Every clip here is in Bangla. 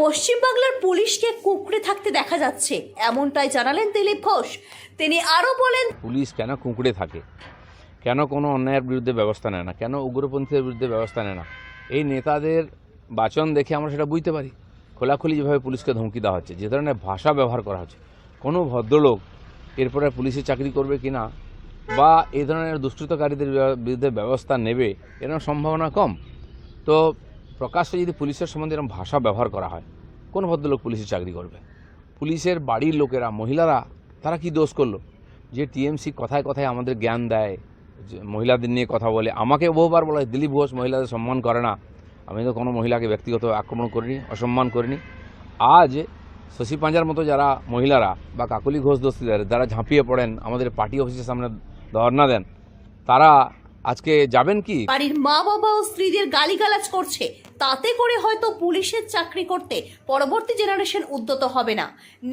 পশ্চিমবাংলার পুলিশকে কুকড়ে থাকতে দেখা যাচ্ছে। এমনটাই জানালেন দিলীপ ঘোষ। তিনি আরও বলেন, পুলিশ কেন কুঁকড়ে থাকে? কেন কোনো অন্যায়ের বিরুদ্ধে ব্যবস্থা নেয় না? কেন উগ্রপন্থীদের বিরুদ্ধে ব্যবস্থা নেয় না? এই নেতাদের বাচন দেখে আমরা সেটা বুঝতে পারি। খোলাখুলি যেভাবে পুলিশকে ধমকি দেওয়া হচ্ছে, যে ধরনের ভাষা ব্যবহার করা হচ্ছে, কোনো ভদ্রলোক এরপরে পুলিশে চাকরি করবে কি না বা এই ধরনের দুষ্কৃতকারীদের বিরুদ্ধে ব্যবস্থা নেবে, এরকম সম্ভাবনা কম। তো প্রকাশ্যে যদি পুলিশের সম্বন্ধে এরকম ভাষা ব্যবহার করা হয়, কোন ভদ্রলোক পুলিশে চাকরি করবে? পুলিশের বাড়ির লোকেরা, মহিলারা, তারা কি দোষ করল? যে টিএমসি কথায় কথায় আমাদের জ্ঞান দেয় মহিলাদের নিয়ে কথা বলে, আমাকে বহুবার বলা হয়, দিলীপ ঘোষ মহিলাদের সম্মান করে না। আমি তো কোনো মহিলাকে ব্যক্তিগত আক্রমণ করিনি, অসম্মান করিনি। আজ শশী পাঁজার মতো যারা মহিলারা বা কাকলি ঘোষ দোস্তিদার যারা ঝাঁপিয়ে পড়েন, আমাদের পার্টি অফিসের সামনে ধর্ণা দেন, তারা আজকে যাবেন কি? বাড়ির মা বাবা ও স্ত্রীদের গালিগালাজ করছে। তাতে করে হয়তো পুলিশের চাকরি করতে পরবর্তী জেনারেশন উদ্যত হবে না।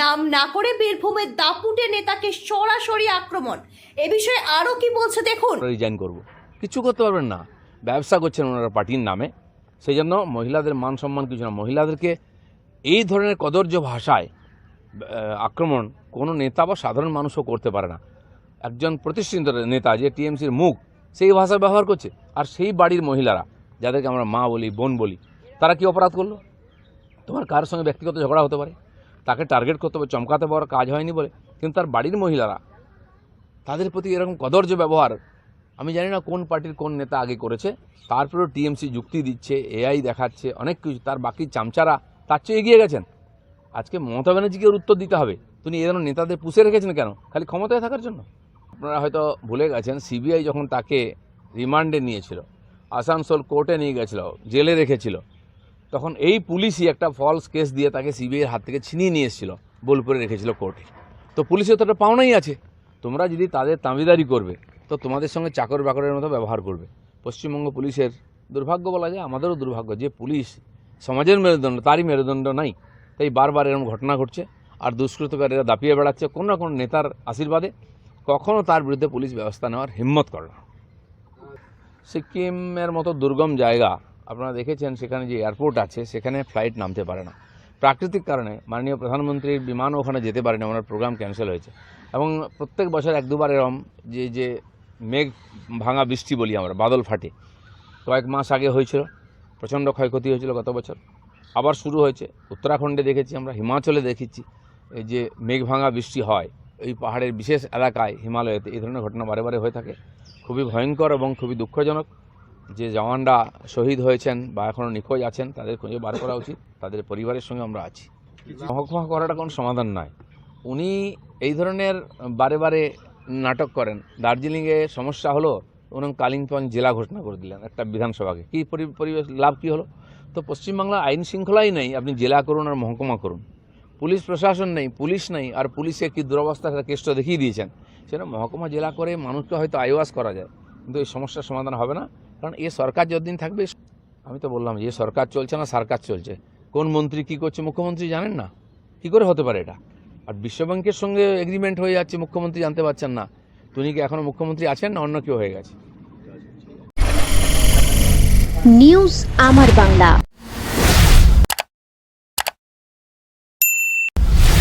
নাম না করে বীরভূমের দাপুটে নেতাকে সরাসরি আক্রমণ। এ বিষয়ে আরও কি বলছে দেখুন। রিজাইন করব। কিছু করতে পারবেন না। ব্যবসা করছেন ওনারা পার্টির নামে। সেই জন্য মহিলাদের মান সম্মান কিছু না। মহিলাদেরকে এই ধরনের কদর্য ভাষায় আক্রমণ কোনো নেতা বা সাধারণ মানুষও করতে পারে না। একজন প্রতিষ্ঠিত নেতা যে টিএমসির মুখ, সেই ভাষা ব্যবহার করছে। আর সেই বাড়ির মহিলারা যাদেরকে আমরা মা বলি, বোন বলি, তারা কি অপরাধ করল? তোমার কার সঙ্গে ব্যক্তিগত ঝগড়া হতে পারে? তাকে টার্গেট করতে হবে, চমকাতে পারার কাজ হয়নি বলে। কিন্তু তার বাড়ির মহিলারা, তাদের প্রতি এরকম কদর্য ব্যবহার, আমি জানি না কোন পার্টির কোন নেতা আগে করেছে, তারপরেও টিএমসি যুক্তি দিচ্ছে, এআই দেখাচ্ছে, অনেক কিছু, তার বাকি চামচারা, তার চেয়ে এগিয়ে গেছেন। আজকে মমতা ব্যানার্জিকে উত্তর দিতে হবে। তিনি এ ধরনের নেতাদের পুষে রেখেছেন কেন? খালি ক্ষমতায় থাকার জন্য? আপনারা হয়তো ভুলে গেছেন, সিবিআই যখন তাকে রিমান্ডে নিয়েছিল আসানসোল কোর্টে নিয়ে গেছিল, জেলে রেখেছিল। তখন এই পুলিশই একটা ফলস কেস দিয়ে তাকে সিবিআইয়ের হাত থেকে ছিনিয়ে নিয়ে এসেছিল, বোলপুরে রেখেছিল কোর্টে। তো পুলিশের তো একটা পাওনাই আছে। তোমরা যদি তাদের তাঁবিদারি করবে, তো তোমাদের সঙ্গে চাকর বাকরের মতো ব্যবহার করবে। পশ্চিমবঙ্গ পুলিশের দুর্ভাগ্য বলা যায়, আমাদেরও দুর্ভাগ্য যে পুলিশ সমাজের মেরুদণ্ড, তারই মেরুদণ্ড নাই। তাই বারবার এরকম ঘটনা ঘটছে, আর দুষ্কৃতকারীরা দাপিয়ে বেড়াচ্ছে। কোনো না কোনো নেতার আশীর্বাদে কখনও তার বিরুদ্ধে পুলিশ ব্যবস্থা নেওয়ার হিম্মত করে না। সিকিমের মতো দুর্গম জায়গা, আপনারা দেখেছেন সেখানে যে এয়ারপোর্ট আছে, সেখানে ফ্লাইট নামতে পারে না। প্রাকৃতিক কারণে মাননীয় প্রধানমন্ত্রীর বিমানও ওখানে যেতে পারেনি, ওনার প্রোগ্রাম ক্যান্সেল হয়েছে। এবং প্রত্যেক বছর এক দুবার এরম যে যে মেঘ ভাঙা বৃষ্টি বলি আমরা, বাদল ফাটে। কয়েক মাস আগে হয়েছিল, প্রচণ্ড ক্ষয়ক্ষতি হয়েছিল গত বছর। আবার শুরু হয়েছে। উত্তরাখণ্ডে দেখেছি আমরা, হিমাচলে দেখেছি এই যে মেঘ ভাঙা বৃষ্টি হয়। এই পাহাড়ের বিশেষ এলাকায় হিমালয়েতে এই ধরনের ঘটনা বারে বারে হয়ে থাকে। খুবই ভয়ঙ্কর এবং খুবই দুঃখজনক যে জওয়ানরা শহীদ হয়েছেন বা এখনও নিখোঁজ আছেন, তাদের খুঁজে বার করা উচিত, তাদের পরিবারের সঙ্গে আমরা আছি। মহকুমা করাটা কোনো সমাধান নয়। উনি এই ধরনের বারে বারে নাটক করেন। দার্জিলিংয়ে সমস্যা হলো, উনি কালিম্পং জেলা ঘোষণা করে দিলেন একটা বিধানসভাকে। কী পরি- পরিবেশ, লাভ কী হলো? তো পশ্চিমবাংলা আইন শৃঙ্খলাই নেই, আপনি জেলা করুন আর মহকুমা করুন। পুলিশ প্রশাসন নেই, পুলিশ নেই, আর পুলিশে কি দুরবস্থা সেটা কেষ্ট দেখিয়ে দিয়েছেন? সেটা মহকুমা জেলা করে মানুষকে হয়তো আইওয়াস করা যায়, কিন্তু এই সমস্যার সমাধান হবে না, কারণ এ সরকার যতদিন থাকবে, আমি তো বললাম যে সরকার চলছে না, সরকার চলছে। কোন মন্ত্রী কি করছে, মুখ্যমন্ত্রী জানেন না? কি করে হতে পারে এটা? আর বিশ্বব্যাংকের সঙ্গে এগ্রিমেন্ট হয়ে যাচ্ছে, মুখ্যমন্ত্রী জানতে পারছেন না। তিনি কি এখনও মুখ্যমন্ত্রী আছেন না অন্য কেউ হয়ে গেছে? নিউজ আমার বাংলা।